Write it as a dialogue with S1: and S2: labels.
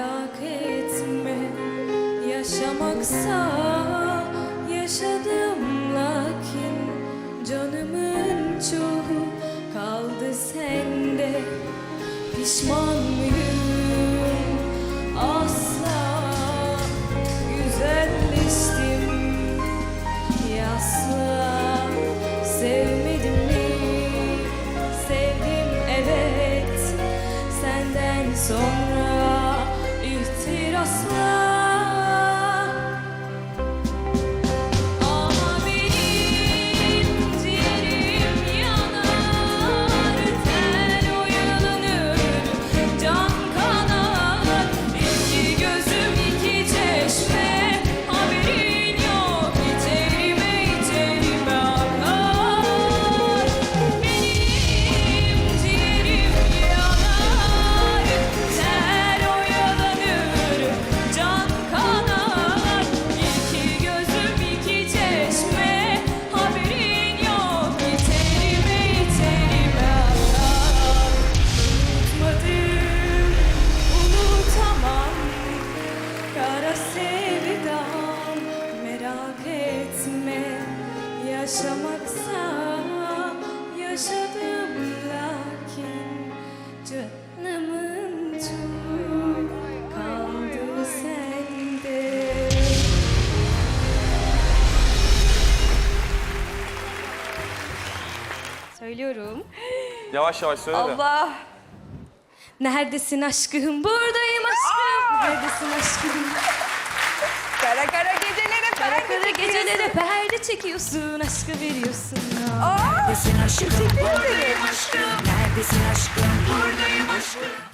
S1: Merak etme. Yaşamaksa yaşadım lakin Canımın çoğu kaldı sende. Pişman mıyım? Asla Güzelleştim. Yasla Sevmedim mi? Sevdim evet. Senden sonra Yaşamaksa yaşadım lakin Canımın çoğu kaldı sende Söylüyorum.
S2: Yavaş yavaş söyle de.
S1: Allah. Neredesin aşkım? Buradayım aşkım. Neredesin aşkım?
S3: Kara kara gecelere
S1: Kara
S3: perde
S1: kara
S3: çekiyorsun.
S1: gecelere perde çekiyorsun, aşkı veriyorsun.
S3: Aa,
S4: Neredesin aşkım?
S3: teşekkür ederim.
S4: Neredesin aşkım? Buradayım aşkım.